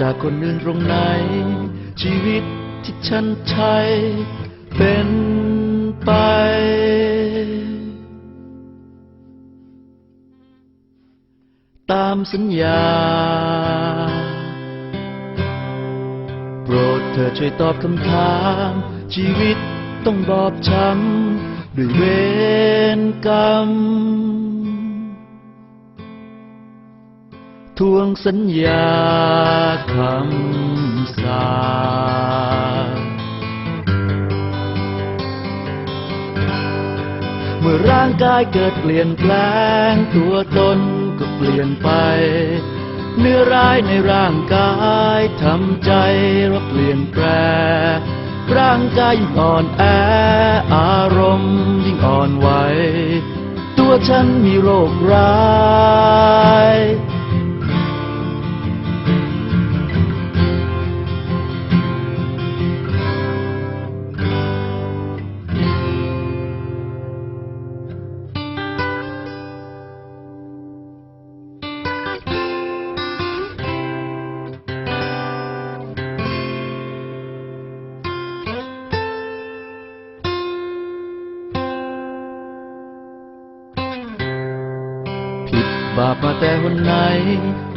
จากคนอื่นตรงไหน ชีวิตที่ฉันใช้เป็นไป ตามสัญญา โปรดเธอช่วยตอบคำถาม ชีวิตต้องบอบช้ำด้วยเวรกรรม ทวงสัญญาคำสาเมื่อร่างกายเกิดเปลี่ยนแปลงตัวตนก็เปลี่ยนไป เนื้อร้ายในร่างกายทำใจเราเปลี่ยนแปลงร่างกายยิ่งอ่อนแอ อารมณ์ยิ่งอ่อนไหว ตัวฉันมีโรคร้าย บาปมาแต่วันไหน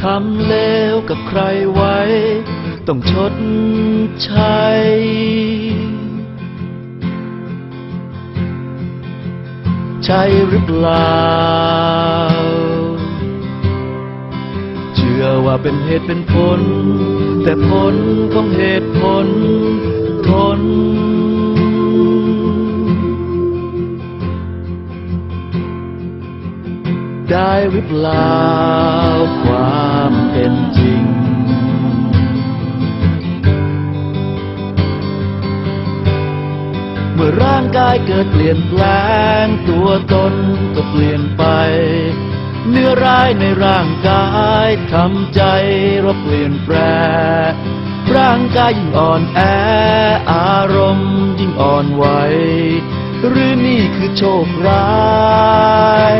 ทำเลวกับใครไว้ ต้องชดใช้ใช่หรือเปล่า เชื่อว่าเป็นเหตุเป็นผล แต่ผลของเหตุผลทน ได้หรือเปล่าความเป็นจริง เมื่อร่างกายเกิดเปลี่ยนแปลง ตัวตนก็เปลี่ยนไป เนื้อร้ายในร่างกายทำใจเราเปลี่ยนแปลงร่างกายยิ่งอ่อนแอ อารมณ์ยิ่งอ่อนไหวหรือนี่คือโชคร้าย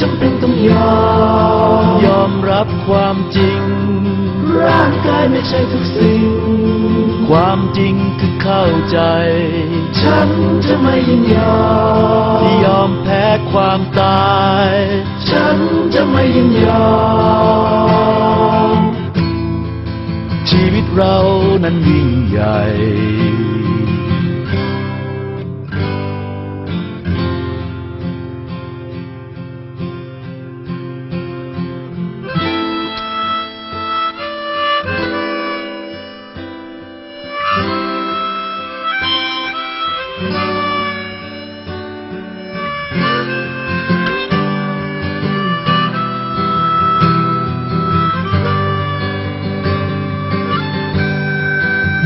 จำเป็นต้องยอม ยอมรับความจริง ร่างกายไม่ใช่ทุกสิ่ง ความจริงคือเข้าใจ ฉันจะไม่ยินยอมที่ยอมแพ้ความตาย ฉันจะไม่ยินยอม ชีวิตเรานั้นยิ่งใหญ่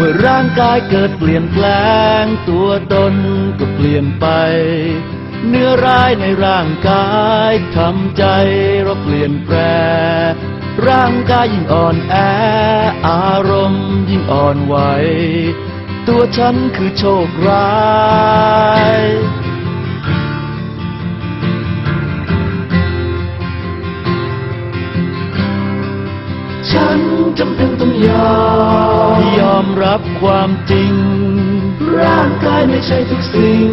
มื่อร่างกายเกิดเปลี่ยนแปลง ตัวตนก็เปลี่ยนไป เนื้อร้ายในร่างกายทำใจเราเปลี่ยนแปลร่างกายยิ่งอ่อนแอ อารมณ์ยิ่งอ่อนไหว ตัวฉันคือโชคร้ายฉันจำเป็นต้องยอมยอม รับความจริง ร่างกายไม่ใช่ทุกสิ่ง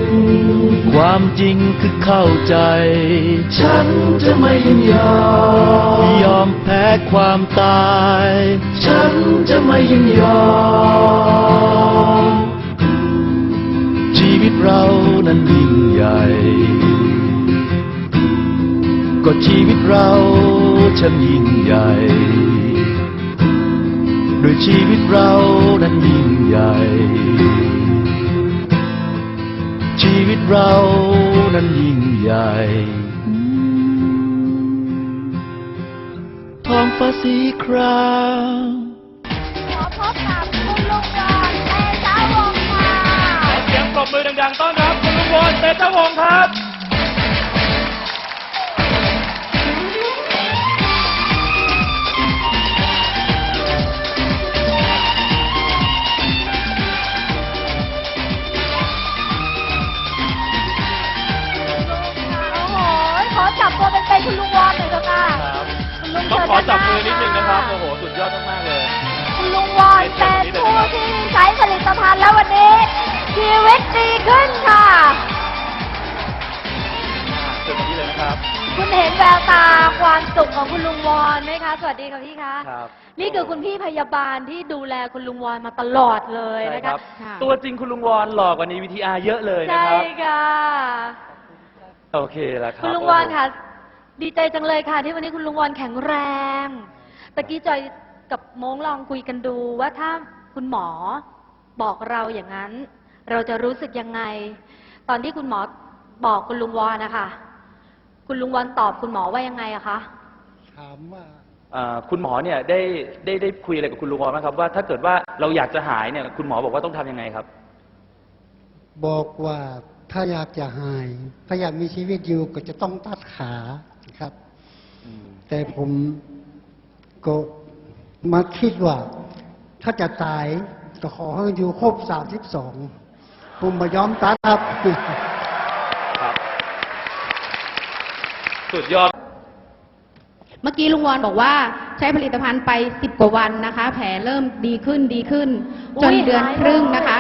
ความจริงคือเข้าใจ ฉันจะไม่ยินยอมยอมแพ้ความตาย ฉันจะไม่ยินยอมชีวิตเรานั้นยิ่งใหญ่ ก็ชีวิตเราฉันยิ่งใหญ่ โดยชีวิตเรา เรานั้นยิ่งใหญ่ท้องฟ้าสีครามขอพบกับคุณลุงรอนเตชะวงศ์ค่ะเสียงปรบมือดังๆต้อนรับคุณลุงพลเตชะวงศ์ครับ คุณลุงวอนหน่อยเถอะค่ะคุณลุงต้องเชิญขอจับด้านหน้ามือนิดนึงนะครับค่ะโอ้โหสุดยอดมากๆเลยคุณลุงวอนเป็นผู้ที่ใช้ผลิตภัณฑ์แล้ววันนี้ ชีวิตดีขึ้นค่ะ เชิญมาที่เลยนะครับ คุณเห็นแววตาความสุขของคุณลุงวอนไหมคะ สวัสดีค่ะพี่คะครับ นี่คือคุณพี่พยาบาลที่ดูแลคุณลุงวอนมาตลอดเลยใช่นะคคะรับค่ะตัวจริงคุณลุงวอนหล่อกว่าในวีทีอาร์เยอะเลยนะใช่ครับ ค่ะ โอเคแล้วครับคุณลุงวอนค่ะ ดีใจจังเลยค่ะ ที่วันนี้คุณลุงวอนแข็งแรงตะกี้จอยกับโม้งลองคุยกันดูว่าถ้าคุณหมอบอกเราอย่างนั้น เราจะรู้สึกยังไง ตอนที่คุณหมอบอกคุณลุงวอนนะคะคุณลุงวอนตอบคุณหมอว่ายังไงอะคะถามว่าอ่าคุณหมอเนี่ยได้ได้ได้คุยอะไรกับคุณลุงวอนไหมครับว่าถ้าเกิดว่าเราอยากจะหายเนี่ยคุณหมอบอกว่าต้องทำยังไงครับ บอกว่าถ้าอยากจะหาย ถ้าอยากมีชีวิตอยู่ก็จะต้องตัดขา ครับ แต่ผมก็มาคิดว่า ถ้าจะตายก็ขอให้อยู่ครบสามสิบสองผมมายอมตัดครับครับ สุดยอด เมื่อกี้ลุงวอนบอกว่าใช้ผลิตภัณฑ์ไปสิบกว่าวันนะคะ แผลเริ่มดีขึ้นดีขึ้นอุ๊ยจนเดือนหายเลยครึ่งนะคะ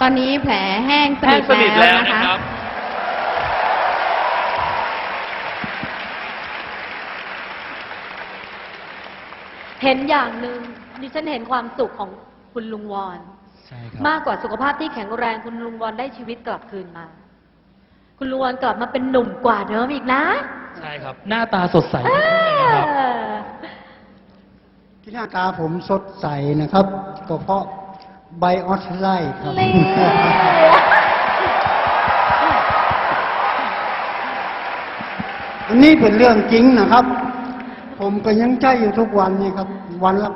ตอนนี้แผลแห้งสแห้นิงทสนิทแล้แล้ววนะนะคะ ครับ เห็นอย่างหนึ่งดิฉันเห็นความสุขของคุณลุงวอน ใช่ครับ มากกว่าสุขภาพที่แข็งแรงคุณลุงวอนได้ชีวิตกลับคืนมา คุณลุงวอนกลับมาเป็นหนุ่มกว่าเดิมอีกนะใช่ครับ หน้าตาสดใสขึ้นเลยนะครับเออที่หน้าตาผมสดใสนะครับ ก็เพราะไบออสไลครับ นี่ อันนี้เป็นเรื่องจริงนะครับ ผมก็ยังใช้อยู่ทุกวันนี่ครับ วันละ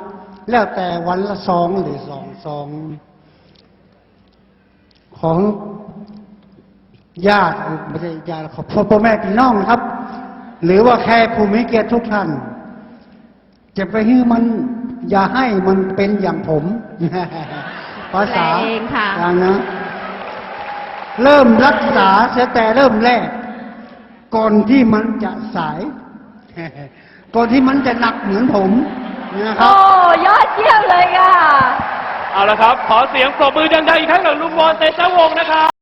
แล้วแต่วันละสองหรือสองสองของญาติไม่ใช่ญาติของพ่อพ่อแม่พี่น้องนะครับ หรือว่าแค่ผู้มีเกียรติทุกท่านจะไปให้มัน อย่าให้มันเป็นอย่างผมภาษาแปลเองค่ะอย่างนะเริ่มรักษาเสียแต่เริ่มแรก ก่อนที่มันจะสาย ก่อนที่มันจะหนักเหมือนผมนะครัโอ้บ ยอดเยี่ยมเลยค่ะ เอาละครับ ขอเสียงปรบมือดังๆอีกครั้งกับลุงวอนเตชะวงศ์นะครับ